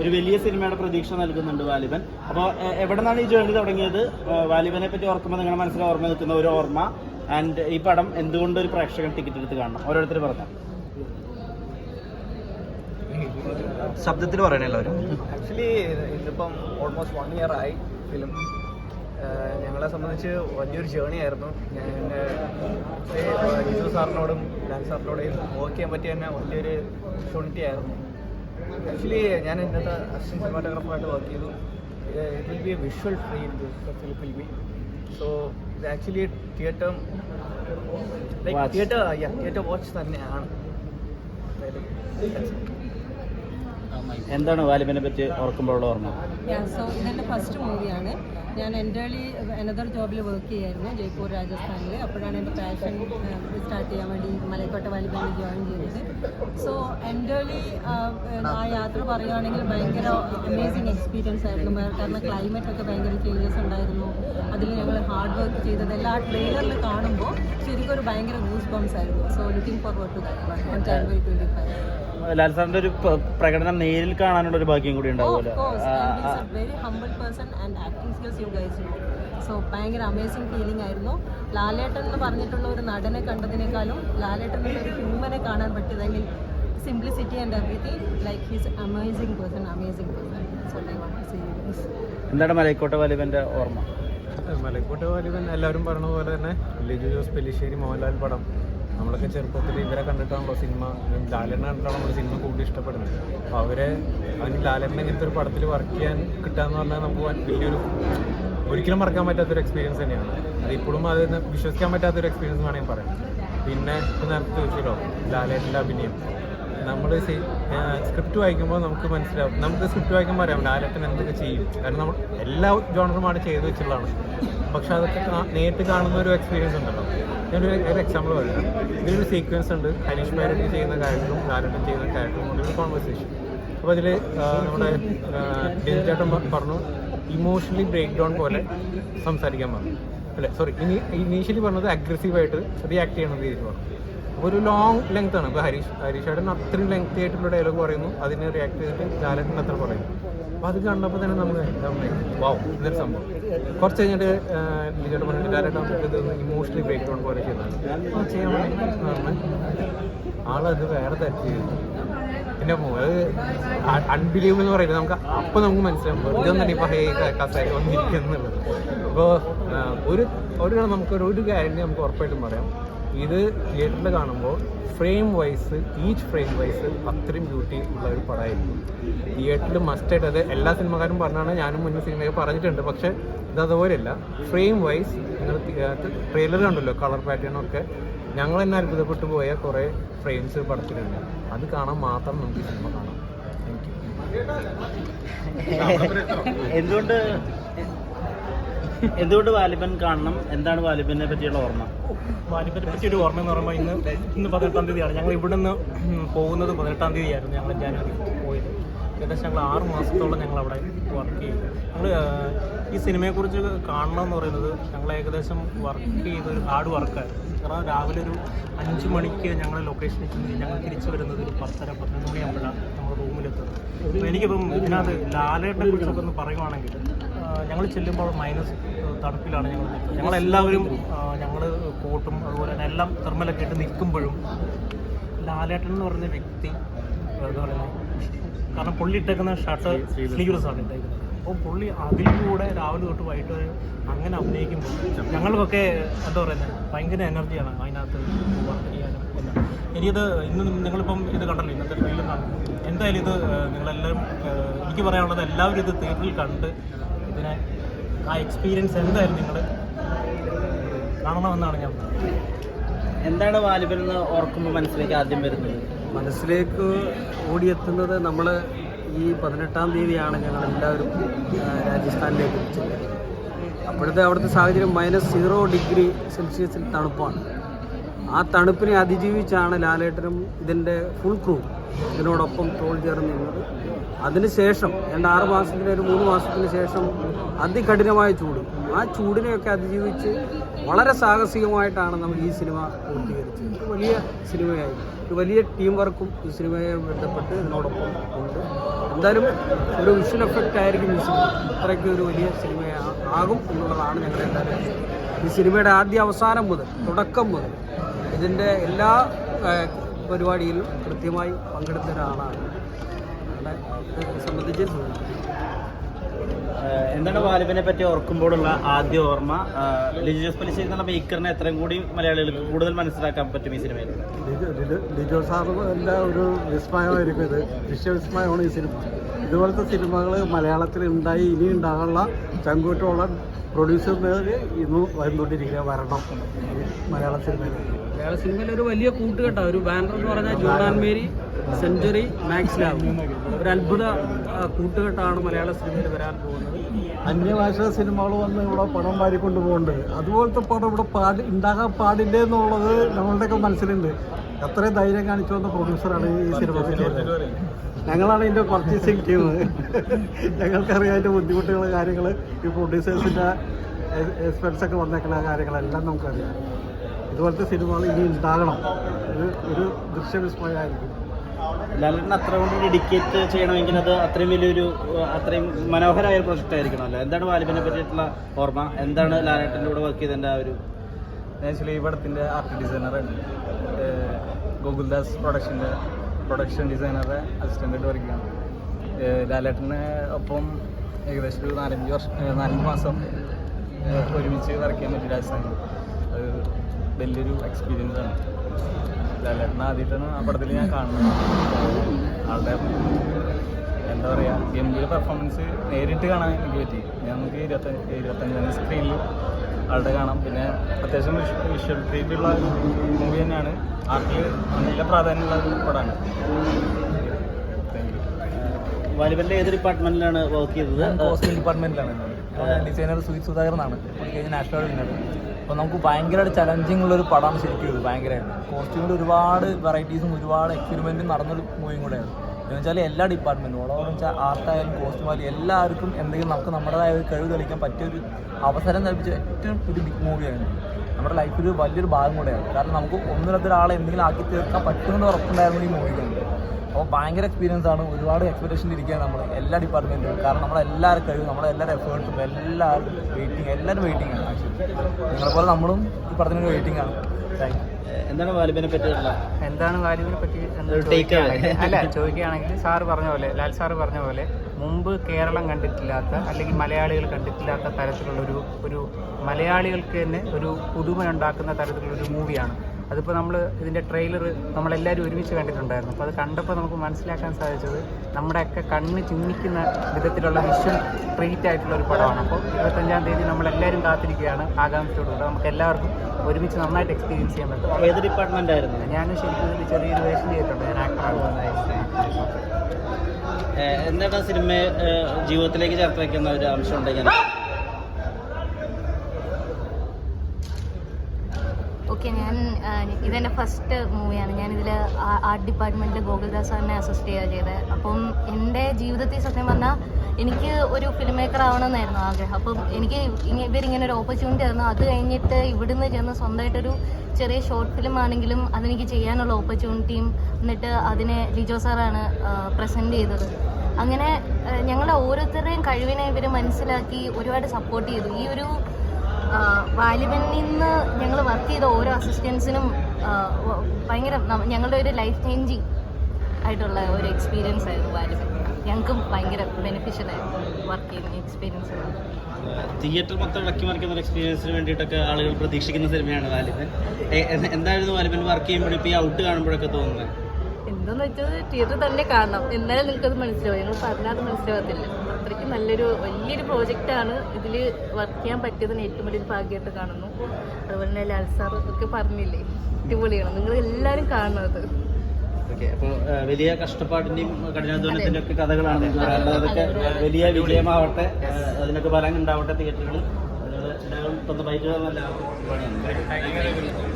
ഒരു വലിയ സിനിമയുടെ പ്രതീക്ഷ നൽകുന്നുണ്ട് വാലിബൻ. അപ്പോൾ എവിടെ നിന്നാണ് ഈ ജേണി തുടങ്ങിയത്? വാലിബനെ പറ്റി ഓർക്കുമ്പോൾ നിങ്ങളുടെ മനസ്സിൽ ഓർമ്മ നിൽക്കുന്ന ഒരു ഓർമ്മ. ആൻഡ് ഈ പടം എന്തുകൊണ്ട് ഒരു പ്രേക്ഷകൻ ടിക്കറ്റ് എടുത്ത് കാണണം? ഓരോരുത്തർ പറഞ്ഞു. ശബ്ദത്തിൽ പറയണല്ലോ എല്ലാവരും. ആക്ച്വലി ഇതിപ്പം ഓൾമോസ്റ്റ് വൺ ഇയർ ആയി ഫിലിം ഞങ്ങളെ സംബന്ധിച്ച് വലിയൊരു ജേണി ആയിരുന്നു. ഞാൻ എന്റെ ജിജു സാറിനോടും ഡാൻ സാറിനോടും വർക്ക് ചെയ്യാൻ പറ്റിയ തന്നെ വലിയൊരു ഓപ്പർച്യൂണിറ്റി ആയിരുന്നു. ആക്ച്വലി ഞാൻ ഇന്നത്തെ അസിസ്റ്റന്റ് സിനിമാറ്റോഗ്രാഫറായിട്ട് വർക്ക് ചെയ്തു. It will be a visual free film be so ഇത് actually theatre like Watch. Theatre theatre watch തന്നെയാണ്. എന്താണ് വാലിബിനെ പറ്റി ഓർക്കുമ്പോഴുള്ള ഓർമ്മ? സോ ഇതെന്റെ ഫസ്റ്റ് മൂവിയാണ് ഞാൻ എന്റേളി അനദർ ജോബിൽ വർക്ക് ചെയ്യായിരുന്നു ജയ്പൂർ രാജസ്ഥാനിൽ അപ്പോഴാണ് എന്റെ പാഷൻ സ്റ്റാർട്ട് ചെയ്യാൻ വേണ്ടി മലക്കോട്ട വാലിബാനിൽ ജോയിൻ ചെയ്തത്. സോ എന്റേളി ആ യാത്ര പറയുകയാണെങ്കിൽ ഭയങ്കര അമേസിങ് എക്സ്പീരിയൻസ് ആയിരുന്നു. കാരണം ക്ലൈമറ്റ് ഒക്കെ ഭയങ്കര ചേഞ്ചസ് ഉണ്ടായിരുന്നു. അതിൽ ഞങ്ങൾ ഹാർഡ് വർക്ക് ചെയ്തതെല്ലാം ആ ട്രെയിലറിൽ കാണുമ്പോൾ ശരിക്കും ഒരു ഭയങ്കര ഗൂസ് ബംസ് ആയിരുന്നു. So looking forward to that on January twenty five Lal സാറിന്റെ ഒരു പ്ര- പ്രകടനം നേരിൽ കാണാനുള്ള ഒരു ഭാഗ്യം കൂടി Oh, ഉണ്ടാവുമല്ലോ. സോ ഭയങ്കര അമേസിംഗ് ഫീലിംഗ് ആയിരുന്നു. ലാലേട്ടൻ എന്ന് പറഞ്ഞിട്ടുള്ള ഒരു നടനെ കണ്ടതിനേക്കാളും ലാലേട്ടൻ എന്നുള്ള ഒരു ഹ്യൂമനെ കാണാൻ പറ്റിയത്. I mean simplicity and everything like his amazing person amazing person so I want to say എന്താണ് മലൈക്കോട്ട വാലിബന്റെ ഓർമ്മ? മലക്കോട്ട വാലിബൻ എല്ലാവരും പറഞ്ഞ പോലെ തന്നെ ലിജു ജോസ് പെല്ലിശ്ശേരി മോഹൻലാൽ പടം. നമ്മളൊക്കെ ചെറുപ്പത്തിൽ ഇവരെ കണ്ടിട്ടാണല്ലോ സിനിമ ലാലനെ കണ്ടിട്ടാണ് നമ്മൾ സിനിമ കൂടുതൽ ഇഷ്ടപ്പെടുന്നത്? അപ്പോൾ അവരെ അതിന് ലാലനെ ഇങ്ങനത്തെ ഒരു പടത്തിൽ വർക്ക് ചെയ്യാൻ കിട്ടാന്ന് പറഞ്ഞാൽ നമുക്ക് വലിയൊരു ഒരിക്കലും മറക്കാൻ പറ്റാത്തൊരു എക്സ്പീരിയൻസ് തന്നെയാണ്. അത് ഇപ്പോഴും അത് വിശ്വസിക്കാൻ പറ്റാത്തൊരു എക്സ്പീരിയൻസ് വേണമെങ്കിൽ പറയാം. പിന്നെ ഇപ്പം നേരത്തെ ചോദിച്ചല്ലോ ലാലേട്ടന്റെ അഭിനയം. നമ്മൾ സ്ക്രിപ്റ്റ് വായിക്കുമ്പോൾ നമുക്ക് മനസ്സിലാവും. നമുക്ക് സ്ക്രിപ്റ്റ് വായിക്കുമ്പോൾ അറിയാം ലാലേട്ടൻ എന്തൊക്കെ ചെയ്യും. കാരണം നമ്മൾ എല്ലാ ജോണറുമാണ് ചെയ്തു വെച്ചിട്ടുള്ളതാണ്. പക്ഷെ അതൊക്കെ നേരിട്ട് കാണുന്ന ഒരു എക്സ്പീരിയൻസ് ഉണ്ടല്ലോ. ഞാനൊരു ഒരു എക്സാമ്പിൾ പറയാം. ഇതിലൊരു സീക്വൻസ് ഉണ്ട്. ഹരീഷ് പാരഡി ചെയ്യുന്ന കാര്യങ്ങളും ലാലേട്ടൻ ചെയ്യുന്ന കാര്യങ്ങളും കൊണ്ടൊരു കോൺവെർസേഷൻ അപ്പോൾ അതിൽ നമ്മുടെ ഡിജിറ്റേട്ടൻ പറഞ്ഞു ഇമോഷണലി ബ്രേക്ക് ഡൗൺ പോലെ സംസാരിക്കാൻ പറഞ്ഞു. അല്ലേ? സോറി ഇനി ഇനീഷ്യലി പറഞ്ഞത് അഗ്രസീവായിട്ട് റിയാക്ട് ചെയ്യണം എന്ന് രീതിയിൽ പറഞ്ഞു. ഒരു ലോങ് ലെങ്ത് ആണ്. ഇപ്പോൾ ഹരീഷ് ഹരീഷ് ഏട്ടൻ അത്രയും ലെങ്ത് ആയിട്ടുള്ള ഡയലോഗ് പറയുന്നു. അതിനെ റിയാക്ട് ചെയ്തിട്ട് ലാലേട്ടൻ അത്ര പറയുന്നു. അപ്പോൾ അത് കണ്ടപ്പോൾ തന്നെ നമുക്ക് വാവ് ഇതൊരു സംഭവം. കുറച്ച് കഴിഞ്ഞിട്ട് ലിജോട്ട് പറഞ്ഞിട്ട് ലാലേട്ടൻ ഇത് ഇമോഷണലി ബ്രേക്ക് ഡൗൺ പോലെ ചെയ്തതാണ്. അത് ചെയ്യാൻ പറഞ്ഞാൽ ആളത് വേറെ തരത്തിൽ പിന്നെ അത് അൺബിലീവ് എന്ന് പറയുന്നത് നമുക്ക് അപ്പോൾ നമുക്ക് മനസ്സിലാവും ഇതൊന്നും ഇപ്പോൾ ഹേ കസായി വന്നിരിക്കുന്നുള്ളത് അപ്പോൾ ഒരു ഒരു നമുക്കൊരു ഒരു കാര്യം നമുക്ക് ഉറപ്പായിട്ടും പറയാം. ഇത് തിയേറ്ററിൽ കാണുമ്പോൾ frame wise each frame wise അത്രയും ബ്യൂട്ടി ഉള്ള ഒരു പടമായിരിക്കും. തിയേറ്ററിൽ മസ്റ്റായിട്ട് അത് എല്ലാ സിനിമക്കാരും പറഞ്ഞാണ് ഞാനും മുന്നേ സിനിമയൊക്കെ പറഞ്ഞിട്ടുണ്ട്. പക്ഷേ ഇത് അതുപോലെയല്ല. ഫ്രെയിം വൈസ് നിങ്ങൾ ട്രെയിലർ കണ്ടല്ലോ കളർ പാറ്റേൺ ഒക്കെ. ഞങ്ങൾ തന്നെ അത്ഭുതപ്പെട്ടു പോയ കുറേ ഫ്രെയിംസ് പടത്തിലുണ്ട്. അത് കാണാൻ മാത്രം നമുക്ക് സിനിമ കാണാം. എന്തുകൊണ്ട്? എന്തുകൊണ്ട് വാലിബൻ കാണണം? എന്താണ് വാലിബനെ പറ്റിയുള്ള ഓർമ്മ? വാലിബനെ പറ്റി ഒരു ഓർമ്മ എന്ന് പറയുമ്പോൾ ഇന്ന് ഇന്ന് പതിനെട്ടാം തീയതിയാണ്. ഞങ്ങൾ ഇവിടെ നിന്ന് പോകുന്നത് പതിനെട്ടാം തീയതിയായിരുന്നു ഞങ്ങൾ ജാനുവരി പോയത്. ഏകദേശം ഞങ്ങൾ ആറ് മാസത്തോളം ഞങ്ങൾ അവിടെ വർക്ക് ചെയ്തു. ഞങ്ങൾ ഈ സിനിമയെക്കുറിച്ച് കാണണം എന്ന് പറയുന്നത് ഞങ്ങൾ ഏകദേശം വർക്ക് ചെയ്ത ഒരു ഹാർഡ് വർക്കായിരുന്നു കാരണം രാവിലെ ഒരു അഞ്ച് മണിക്ക് ഞങ്ങൾ ലൊക്കേഷനിൽ ചെന്ന് ഞങ്ങൾ തിരിച്ചു വരുന്നത് ഒരു പത്തര പതിനൊന്ന് മണിയാകുമ്പോഴാണ് നമ്മൾ റൂമിലെത്തുന്നത് അപ്പോൾ എനിക്കിപ്പം ഇതിനകത്ത് ലാലേട്ടനെ കുറിച്ചൊക്കെ ഒന്ന് പറയുവാണെങ്കിൽ ഞങ്ങൾ ചെല്ലുമ്പോൾ മൈനസ് തണുപ്പിലാണ് ഞങ്ങൾ ഞങ്ങളെല്ലാവരും ഞങ്ങൾ കോട്ടും അതുപോലെ തന്നെ എല്ലാം തെർമലൊക്കെ ഇട്ട് നിൽക്കുമ്പോഴും ലാലേട്ടൻ എന്ന് പറഞ്ഞ വ്യക്തി എന്താ പറയുന്നത് കാരണം പുള്ളി ഇട്ടേക്കുന്ന ഷർട്ട് സ്ലീവ്ലെസ് ആണ് ഇട്ടേക്കുന്നത്. അപ്പോൾ പുള്ളി അതിൽ കൂടെ രാവിലെ തൊട്ട് വൈകിട്ട് വരെ അങ്ങനെ അഭിനയിക്കുമ്പോൾ ഞങ്ങൾക്കൊക്കെ എന്താ പറയുന്നത് ഭയങ്കര എനർജിയാണ് അതിനകത്ത് വർക്ക് ചെയ്യാനും എല്ലാം. എനിക്കിത് ഇന്ന് നിങ്ങളിപ്പം ഇത് കണ്ടല്ലോ ഇന്നത്തെ കണ്ടു എന്തായാലും ഇത് നിങ്ങളെല്ലാവരും എനിക്ക് പറയാനുള്ളത് എല്ലാവരും ഇത് തിയേറ്ററിൽ കണ്ട് ഇതിനെ ആ എക്സ്പീരിയൻസ് എന്തായിരുന്നു നിങ്ങൾ കാണണമെന്നാണ് ഞാൻ എന്താണ് വാലിബൻ എന്ന് ഓർക്കുമ്പോൾ മനസ്സിലേക്ക് ആദ്യം വരുന്നത്? മനസ്സിലേക്ക് ഓടിയെത്തുന്നത് നമ്മൾ ഈ പതിനെട്ടാം തീയതിയാണ് ഞങ്ങൾ എല്ലാവരും രാജസ്ഥാനിലേക്ക് എത്തിച്ചത്. അപ്പോഴത്തെ അവിടുത്തെ സാഹചര്യം മൈനസ് സീറോ ഡിഗ്രി സെൽഷ്യസിൽ തണുപ്പാണ്. ആ തണുപ്പിനെ അതിജീവിച്ചാണ് ലാലേട്ടനും ഇതിന്റെ ഫുൾ ക്രൂ ഇതിനോടൊപ്പം തോൾ ചേർന്ന് നിന്നത് അതിനുശേഷം രണ്ട് ആറ് മാസത്തിന് ഒരു മൂന്ന് മാസത്തിന് ശേഷം അതികഠിനമായ ചൂട്. ആ ചൂടിനെയൊക്കെ അതിജീവിച്ച് വളരെ സാഹസികമായിട്ടാണ് നമ്മൾ ഈ സിനിമ പൂർത്തീകരിച്ചത്. വലിയ സിനിമയായി. ഒരു വലിയ ടീം വർക്കും ഈ സിനിമയെ ബന്ധപ്പെട്ട് ഇതിനോടൊപ്പം ഉണ്ട്. എന്തായാലും ഒരു വിഷ്വൽ എഫക്റ്റ് ആയിരിക്കും ഈ സിനിമ. അത്രയ്ക്ക് ഒരു വലിയ സിനിമ ആകും എന്നുള്ളതാണ് ഞങ്ങളുടെ എല്ലാവരും ഈ സിനിമയുടെ ആദ്യ അവസാനം മുതൽ തുടക്കം മുതൽ ഇതിന്റെ എല്ലാ പരിപാടിയിലും കൃത്യമായി പങ്കെടുത്ത ഒരാളാണ് സംബന്ധിച്ച് എന്താണ് വാലിബിനെ പറ്റി ഓർക്കുമ്പോഴുള്ള ആദ്യ ഓർമ്മ? ലിജോസ് ലിജു ജോസ് പലിശ്ശേരി എന്നുള്ള മേക്കറിനെ എത്രയും കൂടി മലയാളികൾക്ക് കൂടുതൽ മനസ്സിലാക്കാൻ പറ്റും ഈ സിനിമയിൽ? ലിജോ സാറിന്റെ ഒരു വിസ്മയമായിരിക്കും. ഇത് വിശ്വവിസ്മയമാണ് ഈ സിനിമ. ഇതുപോലത്തെ സിനിമകൾ മലയാളത്തിൽ ഉണ്ടായി ഇനി ഉണ്ടാകാനുള്ള ചങ്കൂറ്റമുള്ള പ്രൊഡ്യൂസർമാർ ഇന്ന് വന്നുകൊണ്ടിരിക്കുക വരണം. മലയാള സിനിമയിൽ. മലയാള സിനിമയിൽ ഒരു വലിയ കൂട്ടുകെട്ട ഒരു ബാനർ എന്ന് പറഞ്ഞാൽ ജോഡാൻ മേരി സെഞ്ചുറി മാക്സ് ലാബ്. ഒരു അത്ഭുത കൂട്ടുകെട്ടാണ് മലയാള സിനിമയിൽ വരാൻ പോകുന്നത്. അന്യഭാഷാ സിനിമകൾ വന്ന് ഇവിടെ പടം വാരിക്കൊണ്ട് പോകുന്നുണ്ട് അതുപോലത്തെ പടം ഇവിടെ പാടി ഉണ്ടാകാൻ പാടില്ല എന്നുള്ളത് നമ്മളുടെയൊക്കെ മനസ്സിലുണ്ട്. അത്രയും ധൈര്യം കാണിച്ചു വന്ന പ്രൊഡ്യൂസറാണ് ഈ സിനിമ ഞങ്ങളാണ് ഇതിന്റെ പർച്ചേസിങ് ടീം. ഞങ്ങൾക്കറിയാം അതിന്റെ ബുദ്ധിമുട്ടുകൾ കാര്യങ്ങൾ ഈ പ്രൊഡ്യൂസേഴ്സിന്റെ എക്സ്പെൻസ് ഒക്കെ വന്നേക്കുന്ന കാര്യങ്ങളെല്ലാം നമുക്കറിയാം. ഇതുപോലത്തെ സിനിമകൾ ഇനി ഉണ്ടാകണം. ഒരു ഒരു ദൃശ്യവിസ്മയമായിരിക്കും. ലാലേട്ടൻ അത്ര കൊണ്ട് ഡെഡിക്കേറ്റ് ചെയ്യണമെങ്കിൽ അത് അത്രയും വലിയൊരു അത്രയും മനോഹരമായ ഒരു പ്രൊജക്റ്റ് ആയിരിക്കണമല്ലോ എന്താണ് വാലിബിനെ പറ്റിയിട്ടുള്ള ഓർമ്മ? എന്താണ് ലാലേട്ടന്റെ കൂടെ വർക്ക് ചെയ്തതിന്റെ ആ ഒരു ഞാൻ ആക്ച്വലി ഈ പടത്തിന്റെ ആർട്ട് ഡിസൈനറാണ് ഗോകുൽദാസ് പ്രൊഡക്ഷന്റെ പ്രൊഡക്ഷൻ ഡിസൈനറുടെ അസിസ്റ്റന്റായിട്ട് വർക്ക് ചെയ്യണം. ലാലേട്ടന് ഒപ്പം ഏകദേശം ഒരു നാലഞ്ച് വർഷം നാലഞ്ച് മാസം ഒരുമിച്ച് വർക്ക് ചെയ്യാൻ പറ്റി രാജസ്ഥാനിൽ അത് വലിയൊരു എക്സ്പീരിയൻസ് ആണ്. ലാലേട്ടനെ ആദ്യമായിട്ടാണ് ആ പടത്തിൽ ഞാൻ കാണുന്നത്. ആളുടെ എന്താ പറയുക ഗംഭീര പെർഫോമൻസ് നേരിട്ട് കാണാൻ എനിക്ക് പറ്റി. നമുക്ക് ഇരുപത്തഞ്ച് ഇരുപത്തഞ്ചാം സ്ക്രീനിൽ ആളുടെ കാണാം. പിന്നെ അത്യാവശ്യം വിഷ്വൽ ട്രീറ്റ് ഉള്ള മൂവി തന്നെയാണ്. ആർട്ടിൽ നല്ല പ്രാധാന്യമുള്ള ഒരു പടമാണ്. താങ്ക് യു വാലിബന്റെ ഏത് ഡിപ്പാർട്ട്മെന്റിലാണ് വർക്ക് ചെയ്തത്? കോസ്റ്റ്യൂം ഡിപ്പാർട്ട്മെന്റിലാണ് ഡിസൈനർ സുജിത് സുധാകർ എന്നാണ് നാഷണൽ വിന്നർ അപ്പോൾ നമുക്ക് ഭയങ്കരമായിട്ട് ചലഞ്ചിങ് ഉള്ള ഒരു പടമാണ് ശരിക്കും ഇത് ഭയങ്കരമായിട്ട്. കോസ്റ്റ്യൂമിൽ ഒരുപാട് വെറൈറ്റീസും ഒരുപാട് എക്സ്പെരിമെന്റും നടന്നൊരു മൂവിയും കൂടെയാണ്. എന്ന് വെച്ചാൽ എല്ലാ ഡിപ്പാർട്ട്മെന്റും ഓളോന്ന് വെച്ചാൽ ആർട്ടായാലും കോസ്റ്റ്യൂമായാലും എല്ലാവർക്കും എന്തെങ്കിലും നമുക്ക് നമ്മുടേതായ ഒരു കഴിവ് തെളിയിക്കാൻ പറ്റിയ ഒരു അവസരം ലഭിച്ച ഏറ്റവും ഒരു ബിഗ് മൂവിയാണ് നമ്മുടെ ലൈഫിൽ വലിയൊരു ഭാഗം കൂടെയാണ്. കാരണം നമുക്ക് ഒന്നിലത്തെ ഒരാളെ എന്തെങ്കിലും ആക്കി തീർക്കാൻ പറ്റുമെന്ന് ഉറപ്പുണ്ടായിരുന്നു ഈ മൂവിക്കുണ്ട് അപ്പോൾ ഭയങ്കര എക്സ്പീരിയൻസ് ആണ്. ഒരുപാട് എക്സ്പെക്ടേഷൻ ഇരിക്കുകയാണ് നമ്മൾ എല്ലാ ഡിപ്പാർട്ട്മെന്റും കാരണം നമ്മളെല്ലാവരും കഴിവും നമ്മളെല്ലാവരും എഫേർട്ടും എല്ലാവരും വെയിറ്റിംഗ് എല്ലാവരും വെയിറ്റിംഗ് ആണ് നിങ്ങളെ നിങ്ങളെപ്പോലെ നമ്മളും ഈ പടത്തിന് വെയിറ്റിംഗ് ആണ്. താങ്ക് യു എന്താണ് വാലിബിനെ പറ്റിയിട്ടുള്ള? എന്താണ് വാലിബിനെ പറ്റി അല്ല ചോദിക്കുകയാണെങ്കിൽ സാറ് പറഞ്ഞ പോലെ ലാൽ സാറ് പറഞ്ഞ പോലെ മുമ്പ് കേരളം കണ്ടിട്ടില്ലാത്ത അല്ലെങ്കിൽ മലയാളികൾ കണ്ടിട്ടില്ലാത്ത തരത്തിലുള്ള ഒരു ഒരു മലയാളികൾക്ക് തന്നെ ഒരു പുതുമ ഉണ്ടാക്കുന്ന തരത്തിലുള്ള ഒരു മൂവിയാണ് അതിപ്പോൾ നമ്മൾ ഇതിന്റെ ട്രെയിലർ നമ്മളെല്ലാവരും ഒരുമിച്ച് കണ്ടിട്ടുണ്ടായിരുന്നു. അപ്പോൾ അത് കണ്ടപ്പോൾ നമുക്ക് മനസ്സിലാക്കാൻ സാധിച്ചത് നമ്മുടെയൊക്കെ കണ്ണ് ചിന്തിക്കുന്ന വിധത്തിലുള്ള വിഷ്വൽ ട്രീറ്റ് ആയിട്ടുള്ള ഒരു പടമാണ്. അപ്പോൾ ഇരുപത്തഞ്ചാം തീയതി നമ്മളെല്ലാവരും കാത്തിരിക്കുകയാണ്. ആകാംക്ഷയോടുകൂടെ നമുക്ക് എല്ലാവർക്കും ഒരുമിച്ച് നന്നായിട്ട് എക്സ്പീരിയൻസ് ചെയ്യാൻ പറ്റും. ഏത് ഡിപ്പാർട്ട്മെന്റ് ആയിരുന്നു? ഞാൻ ശരിക്കും ഒരു ചെറിയൊരു വേഷം ചെയ്തിട്ടുണ്ട്. ഞാൻ ആക്ടറാണ് എന്താണ് ഏഹ് ജീവിതത്തിലേക്ക് ചേർത്ത് വയ്ക്കുന്ന ഒരു അംശം ഉണ്ടെങ്കിൽ ഓക്കെ ഞാൻ ഇതെന്റെ ഫസ്റ്റ് മൂവിയാണ് ഞാനിതിൽ ആർട്ട് ഡിപ്പാർട്ട്മെന്റിൽ ഗോകുൽദാസ് സാറിനെ അസിസ്റ്റ് ചെയ്യുക ചെയ്തത്. അപ്പം എന്റെ ജീവിതത്തിൽ സത്യം പറഞ്ഞാൽ എനിക്ക് ഒരു ഫിലിം മേക്കർ ആവണമെന്നായിരുന്നു ആഗ്രഹം. അപ്പം എനിക്ക് ഇവരിങ്ങനെ ഒരു ഓപ്പർച്യൂണിറ്റി തന്നു അത് കഴിഞ്ഞിട്ട് ഇവിടുന്ന് ചെന്ന് സ്വന്തമായിട്ടൊരു ചെറിയ ഷോർട്ട് ഫിലിം ആണെങ്കിലും അതെനിക്ക് ചെയ്യാനുള്ള ഓപ്പർച്യൂണിറ്റിയും എന്നിട്ട് അതിനെ ലിജോ സാറാണ് പ്രസന്റ് ചെയ്തത്. അങ്ങനെ ഞങ്ങളുടെ ഓരോരുത്തരുടെയും കഴിവിനെ ഇവർ മനസ്സിലാക്കി ഒരുപാട് സപ്പോർട്ട് ചെയ്തു. ഈ ഒരു വാലിബനിൽ നിന്ന് ഞങ്ങൾ വർക്ക് ചെയ്ത ഓരോ അസിസ്റ്റൻസിനും ഭയങ്കര ഞങ്ങളുടെ ഒരു ലൈഫ് ചേഞ്ചിങ് ആയിട്ടുള്ള ഒരു എക്സ്പീരിയൻസ് ആയിരുന്നു വാലിബൻ. ഞങ്ങൾക്കും ഭയങ്കര ബെനിഫിഷ്യൽ ആയിരുന്നു വർക്ക് ചെയ്യുന്ന എക്സ്പീരിയൻസ് തിയേറ്റർ മൊത്തം ഇളക്കി മറിക്കുന്ന ഒരു എക്സ്പീരിയൻസിന് വേണ്ടിയിട്ടൊക്കെ ആളുകൾ പ്രതീക്ഷിക്കുന്ന സിനിമയാണ് വാലിബൻ. എന്തായിരുന്നു വാലിബൻ വർക്ക് ചെയ്യുമ്പോൾ ഇപ്പോൾ ഈ ഔട്ട് കാണുമ്പോഴൊക്കെ തോന്നുന്നത്? എന്താന്ന് വെച്ചാൽ തിയേറ്റർ തന്നെ കാണണം. എന്നാലും നിങ്ങൾക്കത് മനസ്സിലാവും. ഞങ്ങൾ പറഞ്ഞാൽ അത് മനസ്സിലാവത്തില്ല. നല്ലൊരു വലിയൊരു പ്രോജക്റ്റാണ് ഇതിൽ വർക്ക് ചെയ്യാൻ പറ്റിയതിന് ഏറ്റവും വലിയൊരു ഭാഗ്യമായിട്ട് കാണുന്നു. അതുപോലെ തന്നെ ലാൽ സാർ ഒക്കെ പറഞ്ഞില്ലേ അടിപൊളിയാണ്. നിങ്ങൾ എല്ലാവരും കാണുന്നത്. വലിയ കഷ്ടപ്പാടിന്റെയും കഠിനാധ്വാനത്തിന്റെ ഒക്കെ കഥകളാണ് അതൊക്കെ വലിയ വിജയമാവട്ടെ അതിനൊക്കെ ഫലം ഉണ്ടാവട്ടെ തിയേറ്ററുകൾ എല്ലാവരും തന്ന ബൈക്കുകൾ നല്ല പണിയാണ്